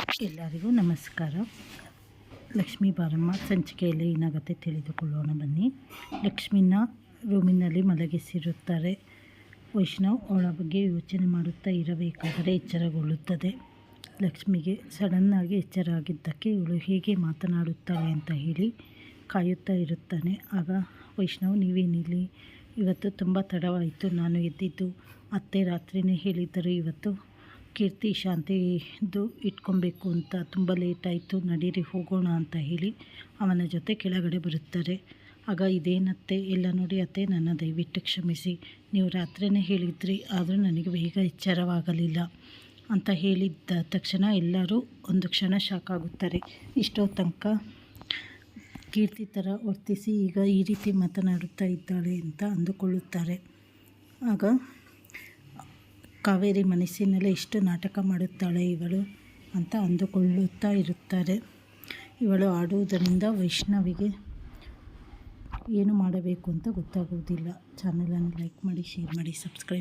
ಎಲ್ಲರಿಗೂ ನಮಸ್ಕಾರ. ಲಕ್ಷ್ಮೀ ಬಾರಮ್ಮ ಸಂಚಿಕೆಯಲ್ಲಿ ಏನಾಗುತ್ತೆ ತಿಳಿದುಕೊಳ್ಳೋಣ ಬನ್ನಿ. ಲಕ್ಷ್ಮಿನ ರೂಮಿನಲ್ಲಿ ಮಲಗಿಸಿರುತ್ತಾರೆ. ವೈಷ್ಣವ್ ಅವಳ ಬಗ್ಗೆ ಯೋಚನೆ ಮಾಡುತ್ತಾ ಇರಬೇಕಾದರೆ ಎಚ್ಚರಗೊಳ್ಳುತ್ತದೆ. ಲಕ್ಷ್ಮಿಗೆ ಸಡನ್ನಾಗಿ ಎಚ್ಚರ ಆಗಿದ್ದಕ್ಕೆ ಇವಳು ಹೇಗೆ ಮಾತನಾಡುತ್ತಾಳೆ ಅಂತ ಹೇಳಿ ಕಾಯುತ್ತಾ ಇರುತ್ತಾನೆ. ಆಗ ವೈಷ್ಣವ್, ನೀವೇನಿಲ್ಲಿ? ಇವತ್ತು ತುಂಬ ತಡವಾಯಿತು. ನಾನು ಎದ್ದಿದ್ದು ಅತ್ತೆ ರಾತ್ರಿನೇ ಹೇಳಿದ್ದರು. ಇವತ್ತು ಕೀರ್ತಿ ಶಾಂತಿದು ಇಟ್ಕೊಬೇಕು ಅಂತ ತುಂಬ ಲೇಟಾಯಿತು ನಡೀರಿ, ಹೋಗೋಣ ಅಂತ ಹೇಳಿ ಅವನ ಜೊತೆ ಕೆಳಗಡೆ ಬರುತ್ತಾರೆ. ಆಗ ಇದೇನತ್ತೆ, ಎಲ್ಲ ನೋಡಿ ಅತ್ತೆ, ನನ್ನ ದಯವಿಟ್ಟು ಕ್ಷಮಿಸಿ. ನೀವು ರಾತ್ರಿನೇ ಹೇಳಿದ್ರಿ, ಆದರೂ ನನಗೆ ಬೇಗ ಎಚ್ಚರವಾಗಲಿಲ್ಲ ಅಂತ ಹೇಳಿದ್ದ ತಕ್ಷಣ ಎಲ್ಲರೂ ಒಂದು ಕ್ಷಣ ಶಾಕ್ ಆಗುತ್ತಾರೆ. ಇಷ್ಟೋ ತನಕ ಕೀರ್ತಿ ಥರ ವರ್ತಿಸಿ ಈಗ ಈ ರೀತಿ ಮಾತನಾಡುತ್ತಾ ಇದ್ದಾಳೆ ಅಂತ ಅಂದುಕೊಳ್ಳುತ್ತಾರೆ. ಆಗ ಕಾವೇರಿ ಮನಸ್ಸಿನಲ್ಲೇ ಎಷ್ಟು ನಾಟಕ ಮಾಡುತ್ತಾಳೆ ಇವಳು ಅಂತ ಅಂದುಕೊಳ್ಳುತ್ತಾ ಇರುತ್ತಾರೆ. ಇವಳು ಆಡುವುದರಿಂದ ವೈಷ್ಣವಿಗೆ ಏನು ಮಾಡಬೇಕು ಅಂತ ಗೊತ್ತಾಗುವುದಿಲ್ಲ. ಚಾನಲನ್ನು ಲೈಕ್ ಮಾಡಿ ಶೇರ್ ಮಾಡಿ ಸಬ್ಸ್ಕ್ರೈಬ್